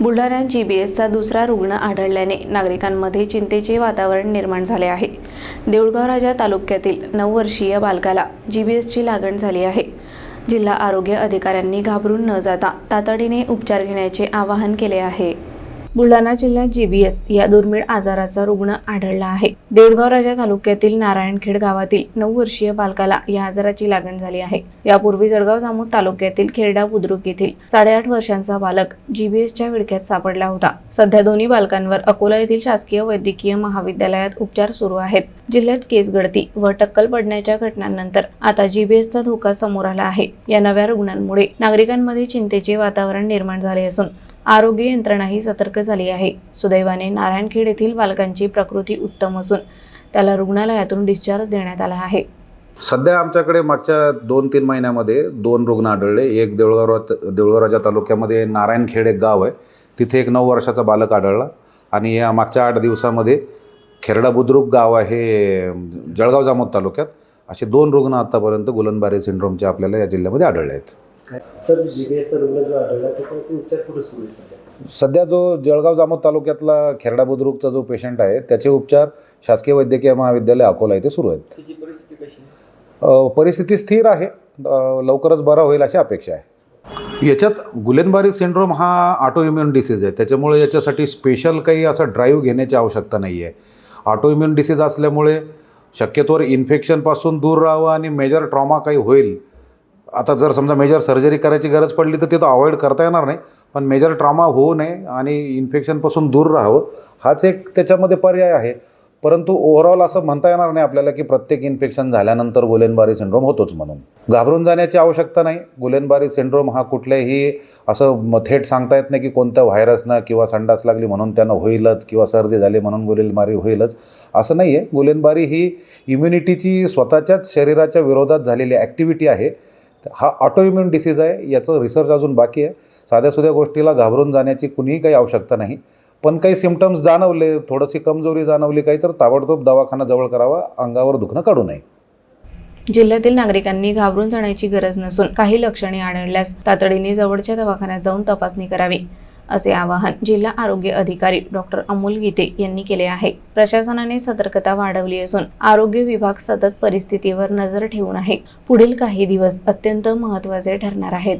बुलढाण्यात G B एसचा दुसरा रुग्ण आढळल्याने नागरिकांमध्ये चिंतेचे वातावरण निर्माण झाले आहे. देऊळगाव राजा तालुक्यातील नऊ वर्षीय बालकाला जी बी एसची लागण झाली आहे. जिल्हा आरोग्य अधिकाऱ्यांनी घाबरून न जाता तातडीने उपचार घेण्याचे आवाहन केले आहे. बुलढाणा जिल्ह्यात जीबीएस या दुर्मिळ आजाराचा रुग्ण आढळला आहे. देवगाव राजा तालुक्यातील नारायणखेड गावातील नऊ वर्षीय बालकाला या आजाराची लागण झाली आहे. यापूर्वी जळगाव जामोद तालुक्यातील खेरडा बुद्रुक येथील साडेआठ वर्षांचा बालक जीबीएसच्या विळख्यात सापडला होता. सध्या दोन्ही बालकांवर अकोला येथील शासकीय वैद्यकीय महाविद्यालयात उपचार सुरू आहेत. जिल्ह्यात केस गळती व टक्कल पडण्याच्या घटनांनंतर आता जीबीएसचा धोका समोर आला आहे. या नव्या रुग्णांमुळे नागरिकांमध्ये चिंतेचे वातावरण निर्माण झाले असून आरोग्य यंत्रणाही सतर्क झाली आहे. सुदैवाने नारायणखेड येथील बालकांची प्रकृती उत्तम असून त्याला रुग्णालयातून डिस्चार्ज देण्यात आला आहे. सध्या आमच्याकडे मागच्या दोन तीन महिन्यामध्ये दोन रुग्ण आढळले. एक देऊळगाव देऊळगाव तालुक्यामध्ये नारायणखेड एक गाव आहे. तिथे एक नऊ वर्षाचा बालक आढळला आणि या मागच्या आठ दिवसामध्ये खेरडा बुद्रुक गाव आहे जळगाव जामोद तालुक्यात असे दोन रुग्ण आत्तापर्यंत गुलनबारी सिंड्रोमचे आपल्याला या जिल्ह्यामध्ये आढळले आहेत. सर जीबीएचा रुग्ण जो आढळला त्याच्यावरती उपचार कुठे सुरू आहे सध्या. सध्या जो जळगाव जामोद तालुक्यातला खेरडा बुद्रुकचा जो पेशंट आहे त्याचे उपचार शासकीय वैद्यकीय महाविद्यालय अकोला इथे सुरू आहेत. त्याची परिस्थिती कशी आहे? अ, परिस्थिती स्थिर आहे. अ, लवकरच बरा होईल अशी अपेक्षा आहे. याच्यात गुलेनबारी सिंड्रोम हा ऑटो इम्युन डिसीज आहे. त्याच्यामुळे याच्यासाठी स्पेशल काही असं ड्राईव्ह घेण्याची आवश्यकता नाही आहे ऑटो इम्युन डिसीज असल्यामुळे शक्यतोवर इन्फेक्शनपासून दूर राहावं आणि मेजर ट्रॉमा काही होईल आता जर समजा मेजर सर्जरी करायची गरज पडली तर ते तर अवॉइड करता येणार नाही पण मेजर ट्रॉमा होऊ नये आणि इन्फेक्शनपासून दूर राहावं हाच एक त्याच्यामध्ये पर्याय आहे. परंतु ओव्हरऑल असं म्हणता येणार नाही आपल्याला की प्रत्येक इन्फेक्शन झाल्यानंतर गुलेनबारी सिंड्रोम होतोच म्हणून. घाबरून जाण्याची आवश्यकता नाही. गुलेनबारी सिंड्रोम हा कुठल्याही असं थेट सांगता येत नाही की कोणत्या व्हायरसनं किंवा संडास लागली म्हणून त्यानं होईलच किंवा सर्दी झाली म्हणून गुलेनबारी होईलच. असं नाही आहे गुलेनबारी ही इम्युनिटीची स्वतःच्याच शरीराच्या विरोधात झालेली ॲक्टिव्हिटी आहे. हा ऑटोइम्युन डिसीज आहे याचं रिसर्च अजून बाकी आहे. साध्यासुध्या गोष्टीला घाबरून जाण्याची कुणीही काही आवश्यकता नाही. पण काही सिमटम्स जाणवले थोडीशी कमजोरी जाणवली काही तर ताबडतोब दवाखाना जवळ करावा अंगावर दुखणं काढू नये. जिल्ह्यातील नागरिकांनी घाबरून जाण्याची गरज नसून काही लक्षणे आढळल्यास तातडीने जवळच्या दवाखान्यात जाऊन तपासणी करावी. असे आवाहन जिल्हा आरोग्य अधिकारी डॉक्टर अमोल गीते यांनी केले आहे. प्रशासनाने सतर्कता वाढवली असून आरोग्य विभाग सतत परिस्थितीवर नजर ठेवून आहे. पुढील काही दिवस अत्यंत महत्त्वाचे ठरणार आहेत.